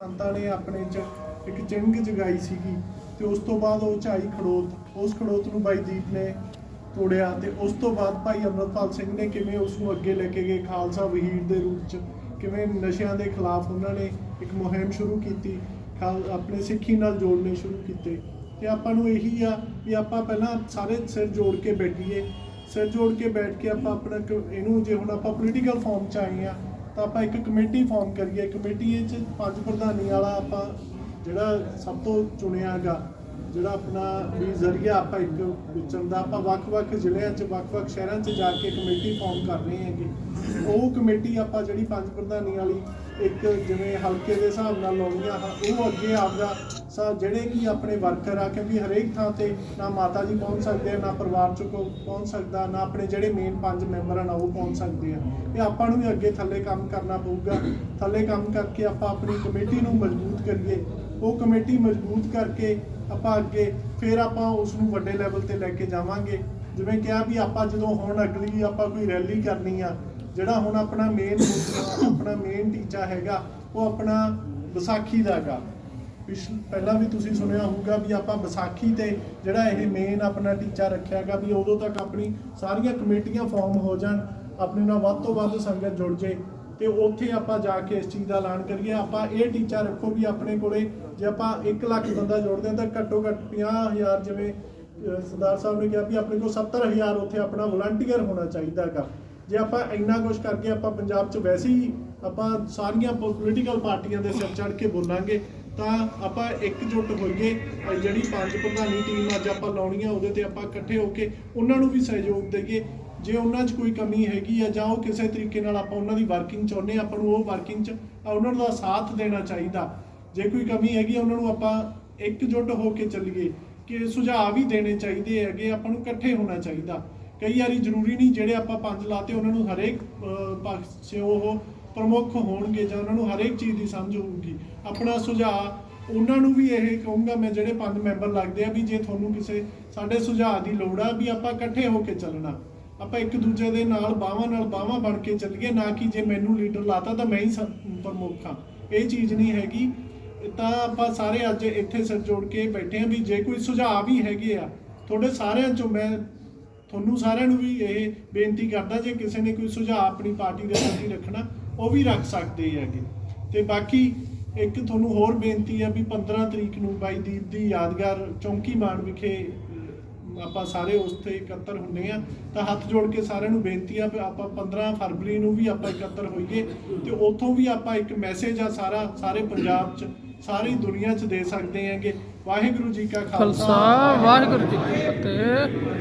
ਸੰਤਾਂ ਨੇ ਆਪਣੇ ਚ ਇੱਕ ਚਿੰਗ ਜਗਾਈ ਸੀਗੀ ਤੇ ਉਸ ਤੋਂ ਬਾਅਦ ਉਹ ਚਾਈ ਖੜੋਤ, ਉਸ ਖੜੋਤ ਨੂੰ ਬਾਈ ਦੀਪ ਨੇ ਤੋੜਿਆ ਤੇ ਉਸ ਤੋਂ ਬਾਅਦ ਭਾਈ ਅਮਰਪਾਲ ਸਿੰਘ ਨੇ ਕਿਵੇਂ ਉਸ ਨੂੰ ਅੱਗੇ ਲੈ ਕੇ ਗਏ ਖਾਲਸਾ ਵਹੀਰ ਦੇ ਰੂਪ ਚ, ਕਿਵੇਂ ਨਸ਼ਿਆਂ ਦੇ ਖਿਲਾਫ ਉਹਨਾਂ ਨੇ ਇੱਕ ਮੁਹਿੰਮ ਸ਼ੁਰੂ ਕੀਤੀ ਖਾਲ- ਆਪਣੇ ਸਿੱਖੀ ਨਾਲ ਜੋੜਨੇ ਸ਼ੁਰੂ ਕੀਤੇ। ਤੇ ਆਪਾਂ ਨੂੰ ਇਹੀ ਆ ਵੀ ਆਪਾਂ ਪਹਿਲਾਂ ਸਾਰੇ ਸਿਰ ਜੋੜ ਕੇ ਬੈਠੀਏ, ਸਿਰ ਜੋੜ ਕੇ ਬੈਠ ਕੇ ਆਪਾਂ ਆਪਣਾ ਇਹਨੂੰ ਜੇ ਹੁਣ ਆਪਾਂ ਪੋਲੀਟੀਕਲ ਫਾਰਮ ਚ ਆਏ ਆ ਤਾਂ ਆਪਾਂ ਇੱਕ ਕਮੇਟੀ ਫਾਰਮ ਕਰੀਏ। ਕਮੇਟੀ ਇਹ ਚ ਪੰਜ ਪ੍ਰਧਾਨੀ ਵਾਲਾ ਆਪਾਂ ਜਿਹੜਾ ਸਭ ਤੋਂ ਚੁਣਿਆ ਹੈਗਾ, ਜਿਹੜਾ ਆਪਣਾ ਵੀ ਜ਼ਰੀਆ ਆਪਾਂ ਇੱਕ ਵਿਚਰਨ ਦਾ, ਆਪਾਂ ਵੱਖ-ਵੱਖ ਜ਼ਿਲ੍ਹਿਆਂ 'ਚ, ਵੱਖ-ਵੱਖ ਸ਼ਹਿਰਾਂ 'ਚ ਜਾ ਕੇ ਕਮੇਟੀ ਫਾਰਮ ਕਰ ਰਹੇ ਹੈਗੇ। ਉਹ ਕਮੇਟੀ ਆਪਾਂ ਜਿਹੜੀ ਪੰਜ ਪ੍ਰਧਾਨੀ ਵਾਲੀ ਇੱਕ ਜਿਵੇਂ ਹਲਕੇ ਦੇ ਹਿਸਾਬ ਨਾਲ ਲਾਉਣੀਆਂ ਹਨ, ਉਹ ਅੱਗੇ ਆਪਦਾ ਸਾ ਜਿਹੜੇ ਕਿ ਆਪਣੇ ਵਰਕਰ ਆ, ਕਿਉਂਕਿ ਹਰੇਕ ਥਾਂ ਤੇ ਨਾ ਮਾਤਾ ਜੀ ਪਹੁੰਚ ਸਕਦੇ ਆ, ਨਾ ਪਰਿਵਾਰ ਚ ਕੋ ਪਹੁੰਚ ਸਕਦਾ, ਨਾ ਆਪਣੇ ਜਿਹੜੇ ਮੇਨ ਪੰਜ ਮੈਂਬਰ ਆ ਨਾ ਉਹ ਪਹੁੰਚ ਸਕਦੇ ਆ। ਇਹ ਆਪਾਂ ਨੂੰ ਵੀ ਅੱਗੇ ਥੱਲੇ ਕੰਮ ਕਰਨਾ ਪਊਗਾ। ਥੱਲੇ ਕੰਮ ਕਰਕੇ ਆਪਾਂ ਆਪਣੀ ਕਮੇਟੀ ਨੂੰ ਮਜ਼ਬੂਤ ਕਰੀਏ। ਉਹ ਕਮੇਟੀ ਮਜ਼ਬੂਤ ਕਰਕੇ ਆਪਾਂ ਅੱਗੇ ਫਿਰ ਆਪਾਂ ਉਸ ਨੂੰ ਵੱਡੇ ਲੈਵਲ ਤੇ ਲੈ ਕੇ ਜਾਵਾਂਗੇ। ਜਿਵੇਂ ਕਿਹਾ ਵੀ ਆਪਾਂ ਜਦੋਂ ਹੁਣ ਅਗਲੀ ਆਪਾਂ ਕੋਈ ਰੈਲੀ ਕਰਨੀ ਆ, ਜਿਹੜਾ ਹੁਣ ਆਪਣਾ ਮੇਨ ਆਪਣਾ ਮੇਨ ਟੀਚਾ ਹੈਗਾ, ਉਹ ਆਪਣਾ ਵਿਸਾਖੀ ਦਾ ਹੈਗਾ। ਪਿਛ- ਪਹਿਲਾਂ ਵੀ ਤੁਸੀਂ ਸੁਣਿਆ ਹੋਊਗਾ ਵੀ ਆਪਾਂ ਵਿਸਾਖੀ ਤੇ ਜਿਹੜਾ ਇਹ ਮੇਨ ਆਪਣਾ ਟੀਚਾ ਰੱਖਿਆਗਾ ਵੀ ਉਦੋਂ ਤੱਕ ਆਪਣੀ ਸਾਰੀਆਂ ਕਮੇਟੀਆਂ ਫਾਰਮ ਹੋ ਜਾਣ, ਆਪਣੇ ਨਾਲ ਵੱਧ ਤੋਂ ਵੱਧ ਸੰਗਤ ਜੁੜ ਜੇ ਤੇ ਉੱਥੇ ਆਪਾਂ ਜਾ ਕੇ ਇਸ ਚੀਜ਼ ਦਾ ਐਲਾਨ ਕਰੀਏ। ਆਪਾਂ ਇਹ ਟੀਚਾ ਰੱਖੋ ਵੀ ਆਪਣੇ ਕੋਲੇ ਜੇ ਆਪਾਂ 1 ਲੱਖ ਬੰਦਾ ਜੋੜਦੇ ਹਾਂ ਤਾਂ ਘੱਟੋ ਘੱਟ 50000 ਜਿਵੇਂ ਸਰਦਾਰ ਸਾਹਿਬ ਨੇ ਕਿਹਾ ਵੀ ਆਪਣੇ ਕੋਲ 70000 ਉੱਥੇ ਆਪਣਾ ਵਲੰਟੀਅਰ ਹੋਣਾ ਚਾਹੀਦਾ ਹੈਗਾ ਜੇ ਆਪਾਂ ਇੰਨਾ ਕੁਝ ਕਰਕੇ ਆਪਾਂ ਪੰਜਾਬ 'ਚ ਵੈਸੇ ਹੀ ਆਪਾਂ ਸਾਰੀਆਂ ਪੋਲੀਟੀਕਲ ਪਾਰਟੀਆਂ ਦੇ ਸਿਰ ਚੜ ਕੇ ਬੋਲਾਂਗੇ ਤਾਂ ਆਪਾਂ ਇਕਜੁੱਟ ਹੋਈਏ ਜਿਹੜੀ ਪੰਜ ਪ੍ਰਧਾਨੀ ਟੀਮ ਅੱਜ ਆਪਾਂ ਲਾਉਣੀ ਆ, ਉਹਦੇ ਤੇ ਆਪਾਂ ਇਕੱਠੇ ਹੋ ਕੇ ਉਹਨਾਂ ਨੂੰ ਵੀ ਸਹਿਯੋਗ ਦਈਏ। ਜੇ ਉਹਨਾਂ 'ਚ ਕੋਈ ਕਮੀ ਹੈਗੀ ਆ ਜਾਂ ਉਹ ਕਿਸੇ ਤਰੀਕੇ ਨਾਲ ਆਪਾਂ ਉਹਨਾਂ ਦੀ ਵਰਕਿੰਗ ਚਾਹੁੰਦੇ ਆ, ਆਪਾਂ ਨੂੰ ਉਹ ਵਰਕਿੰਗ 'ਚ ਉਹਨਾਂ ਦਾ ਸਾਥ ਦੇਣਾ ਚਾਹੀਦਾ। ਜੇ ਕੋਈ ਕਮੀ ਹੈਗੀ ਉਹਨਾਂ ਨੂੰ ਆਪਾਂ ਇਕਜੁੱਟ ਹੋ ਕੇ ਚੱਲੀਏ ਕਿ ਸੁਝਾਅ ਵੀ ਦੇਣੇ ਚਾਹੀਦੇ ਹੈਗੇ, ਆਪਾਂ ਨੂੰ ਇਕੱਠੇ ਹੋਣਾ ਚਾਹੀਦਾ। ਕਈ ਵਾਰੀ ਜ਼ਰੂਰੀ ਨਹੀਂ ਜਿਹੜੇ ਆਪਾਂ ਪੰਜ ਲਾਤੇ, ਉਹਨਾਂ ਨੂੰ ਹਰੇਕ ਪੱਖ 'ਚ ਉਹ ਪ੍ਰਮੁੱਖ ਹੋਣਗੇ ਜਾਂ ਉਹਨਾਂ ਨੂੰ ਹਰੇਕ ਚੀਜ਼ ਦੀ ਸਮਝ ਹੋਊਗੀ। ਆਪਣਾ ਸੁਝਾਅ ਉਹਨਾਂ ਨੂੰ ਵੀ ਇਹ ਕਹੂੰਗਾ ਮੈਂ ਜਿਹੜੇ ਪੰਜ ਮੈਂਬਰ ਲੱਗਦੇ ਆ ਵੀ ਜੇ ਤੁਹਾਨੂੰ ਕਿਸੇ ਸਾਡੇ ਸੁਝਾਅ ਦੀ ਲੋੜ ਆ ਵੀ ਆਪਾਂ ਇਕੱਠੇ ਹੋ ਕੇ ਚੱਲਣਾ। ਆਪਾਂ ਇੱਕ ਦੂਜੇ ਦੇ ਨਾਲ ਬਾਹਾਂ ਨਾਲ ਬਾਹਾਂ ਬਣ ਕੇ ਚੱਲੀਏ, ਨਾ ਕਿ ਜੇ ਮੈਨੂੰ ਲੀਡਰ ਲਾਤਾ ਤਾਂ ਮੈਂ ਹੀ ਪ੍ਰਮੁੱਖ ਹਾਂ। ਇਹ ਚੀਜ਼ ਨਹੀਂ ਹੈਗੀ। ਤਾਂ ਆਪਾਂ ਸਾਰੇ ਅੱਜ ਇੱਥੇ ਸਿਰ ਜੋੜ ਕੇ ਬੈਠੇ ਆ ਵੀ ਜੇ ਕੋਈ ਸੁਝਾਅ ਵੀ ਹੈਗੇ ਆ, ਤੁਹਾਡੇ ਸਾਰਿਆਂ ਚੋਂ ਮੈਂ ਤੁਹਾਨੂੰ ਸਾਰਿਆਂ ਨੂੰ ਵੀ ਇਹ ਬੇਨਤੀ ਕਰਦਾ, ਜੇ ਕਿਸੇ ਨੇ ਕੋਈ ਸੁਝਾਅ ਆਪਣੀ ਪਾਰਟੀ ਦੇ ਪ੍ਰਤੀ ਰੱਖਣਾ ਉਹ ਵੀ ਰੱਖ ਸਕਦੇ ਹੈਗੇ। ਤੇ ਬਾਕੀ ਇੱਕ ਤੁਹਾਨੂੰ ਹੋਰ ਬੇਨਤੀ ਹੈ ਵੀ 15 ਤਰੀਕ ਨੂੰ ਬਾਈ ਦੀਪ ਦੀ ਯਾਦਗਾਰ ਚੌਂਕੀ ਮਾਨ ਵਿਖੇ ਆਪਾਂ ਸਾਰੇ ਉਸ ਤੇ ਇਕੱਤਰ ਹੁੰਨੇ ਆ। ਤਾਂ ਹੱਥ ਜੋੜ ਕੇ ਸਾਰਿਆਂ ਨੂੰ ਬੇਨਤੀ ਆ ਵੀ ਆਪਾਂ 15 ਫਰਵਰੀ ਨੂੰ ਵੀ ਆਪਾਂ ਇਕੱਤਰ ਹੋਈਏ ਤੇ ਉੱਥੋਂ ਵੀ ਆਪਾਂ ਇੱਕ ਮੈਸੇਜ ਆ ਸਾਰਾ, ਸਾਰੇ ਪੰਜਾਬ 'ਚ, ਸਾਰੀ ਦੁਨੀਆ 'ਚ ਦੇ ਸਕਦੇ ਹਾਂਗੇ। ਵਾਹਿਗੁਰੂ ਜੀ ਕਾ ਖਾਲਸਾ, ਵਾਹਿਗੁਰੂ ਜੀ ਕੀ ਫਤਿਹ।